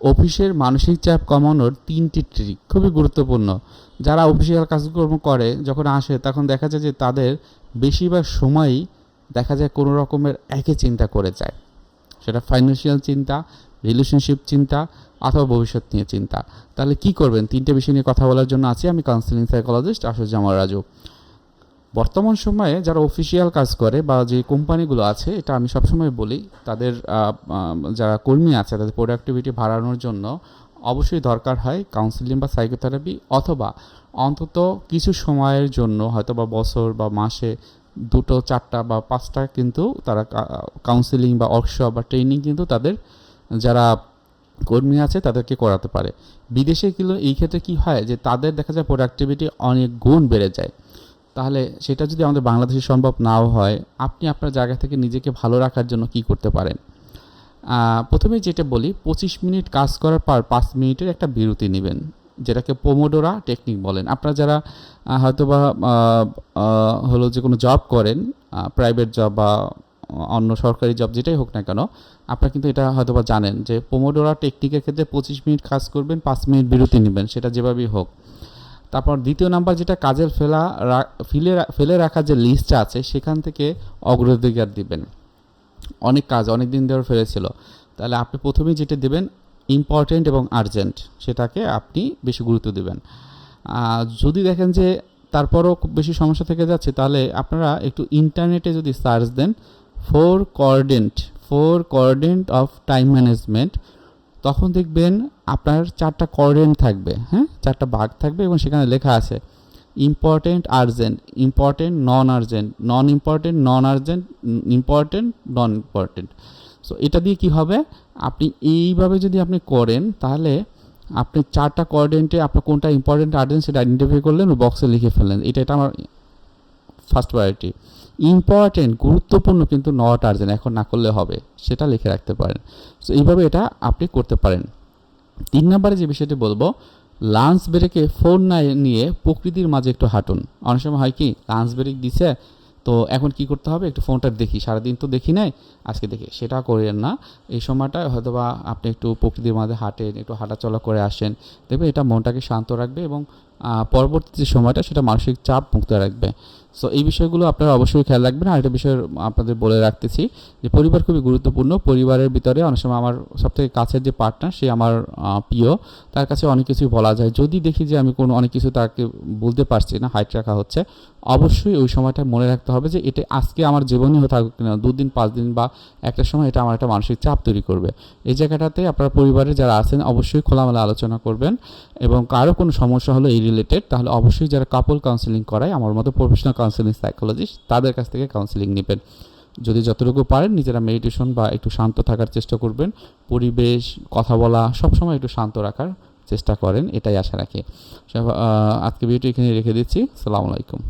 অফিসের মানসিক চাপ কমানোর তিনটি ট্রিক খুবই গুরুত্বপূর্ণ। যারা অফিসিয়াল কাজকর্ম করে, যখন আসে, তখন দেখা যায় যে তাদের বেশিরভাগ সময়ই দেখা যায় কোনো রকমের একই চিন্তা করে যায়। সেটা ফাইন্যান্সিয়াল চিন্তা রিলেশনশিপ চিন্তা, অথবা ভবিষ্যৎ নিয়ে চিন্তা। তাহলে কি করবেন? তিনটে বিষয় নিয়ে কথা বলার জন্য আছি। আমি কাউন্সিলিং সাইকোলজিস্ট আশুজামা রাজু। বর্তমান সময়ে যারা অফিসিয়াল কাজ করে বা যে কোম্পানিগুলো আছে, এটা আমি সবসময় বলি, তাদের যারা কর্মী আছে, তাদের প্রোডাক্টিভিটি বাড়ানোর জন্য অবশ্যই দরকার হয় কাউন্সিলিং বা সাইকোথেরাপি অথবা অন্তত কিছু সময়ের জন্য হয়তো বা বছর বা মাসে দুটো, চারটা বা পাঁচটা কিন্তু তারা কাউন্সিলিং বা ওয়ার্কশপ বা ট্রেনিং কিন্তু তাদের, যারা কর্মী আছে তাদেরকে করাতে পারে। বিদেশে কিন্তু এই ক্ষেত্রে কি হয় যে তাদের দেখা যায় প্রোডাক্টিভিটি অনেক গুণ বেড়ে যায়। তাহলে সেটা যদি আমাদের বাংলাদেশে সম্ভব নাও হয় আপনি আপনার জায়গা থেকে নিজেকে ভালো রাখার জন্য কি করতে পারেন? প্রথমে যেটা বলি পঁচিশ মিনিট কাজ করার পর পাঁচ মিনিটের একটা বিরতি নেবেন যেটাকে পোমোডোরা টেকনিক বলেন। আপনারা যারা আহ, আহ, হলো যে কোনো জব করেন প্রাইভেট জব বা অন্য সরকারি জব যেটাই হোক না কেন আপনারা কিন্তু এটা হয়তোবা জানেন যে পোমোডোরা টেকনিকের ক্ষেত্রে পঁচিশ মিনিট কাজ করবেন পাঁচ মিনিট বিরতি নেবেন সেটা যেভাবেই হোক। তারপর দ্বিতীয় নাম্বার যেটা কাজের ফেলা ফেলে ফেলে রাখার যে লিস্টটা আছে, সেখান থেকে অগ্রাধিকার দিবেন। অনেক কাজ অনেক দিন ধরে ফেলেছিল। তাহলে আপনি প্রথমেই যেটা দেবেন ইম্পর্টেন্ট এবং আর্জেন্ট সেটাকে আপনি বেশি গুরুত্ব দেবেন। যদি দেখেন যে তারপরও খুব বেশি সমস্যা থেকে যাচ্ছে, তাহলে আপনারা একটু ইন্টারনেটে যদি search then four quadrant four quadrant of time management তখন দেখবেন আপনার চারটা কোঅর্ডিনেট থাকবে হ্যাঁ? চারটা ভাগ থাকবে এবং সেখানে লেখা আছে important urgent important non urgent non important non urgent important non important so এটা দিয়ে কি হবে? আপনি এইভাবে যদি আপনি করেন, তাহলে আপনি চারটা কোঅর্ডিনেটে আপনার কোনটা ইম্পর্টেন্ট আর্জেন্ট সেটা আইডেন্টিফাই করলেন বক্সে লিখে ফেললেন। এটা এটা আমার ফার্স্ট প্রায়োরিটি ইম্পর্টেন্ট গুরুত্বপূর্ণ কিন্তু নট আর্জেন্ট এখন না করলে হবে, সেটা লিখে রাখতে পারেন। সো এইভাবে এটা আপনি করতে পারেন। তিন নম্বরে যে বিষয়টি বলব লাঞ্চ ব্রেকে ফোন না নিয়ে প্রকৃতির মাঝে একটু হাঁটুন। অনেক সময় হয় কি লাঞ্চ ব্রেক দিছে, তো এখন কি করতে হবে? একটু ফোনটা দেখি। সারাদিন তো দেখি নাই, আজকে দেখি। সেটা করেন না। এই সময়টা হয়তো বা আপনি একটু প্রকৃতির মাঝে হাঁটেন, একটু হাঁটাচলা করে আসেন। দেখবেন এটা মনটাকে শান্ত রাখবে এবং পরবর্তী যে সময়টা সেটা মানসিক চাপ মুক্ত রাখবে। সো এই বিষয়গুলো আপনারা অবশ্যই খেয়াল রাখবেন। আর একটা বিষয় আপনাদের বলে রাখতেছি যে, পরিবার খুবই গুরুত্বপূর্ণ। পরিবারের ভিতরে অনেক সময় আমার সবথেকে কাছের যে পার্টনার সে আমার প্রিয়। তার কাছে অনেক কিছুই বলা যায়। যদি দেখি যে আমি কোনো অনেক কিছু তাকে বলতে পারছি না, হাইট রাখা হচ্ছে, অবশ্যই ওই সময়টা মনে রাখতে হবে যে, এটা আজকে আমার জীবনে হয়ে থাকুক না দুদিন, পাঁচ দিন বা একটা সময় এটা আমার একটা মানসিক চাপ তৈরি করবে। এই জায়গাটাতে আপনার পরিবারে যারা আছেন, অবশ্যই খোলামেলা আলোচনা করবেন এবং কারও কোনো সমস্যা হলো এই রিলেটেড তাহলে অবশ্যই যারা কাপল কাউন্সিলিং করায়, আমার মতো প্রফেশনাল কাউন্সিলিং সাইকোলজিস্ট তাদের কাছ থেকে কাউন্সিলিং নেবেন। যদি যতটুকু পারেন নিজেরা মেডিটেশন বা একটু শান্ত থাকার চেষ্টা করবেন। পরিবেশ, কথা বলা, সবসময় একটু শান্ত রাখার চেষ্টা করেন, এটাই আশা রাখি। আজকে ভিডিওটি এখানে রেখে দিচ্ছি। সালামু আলাইকুম।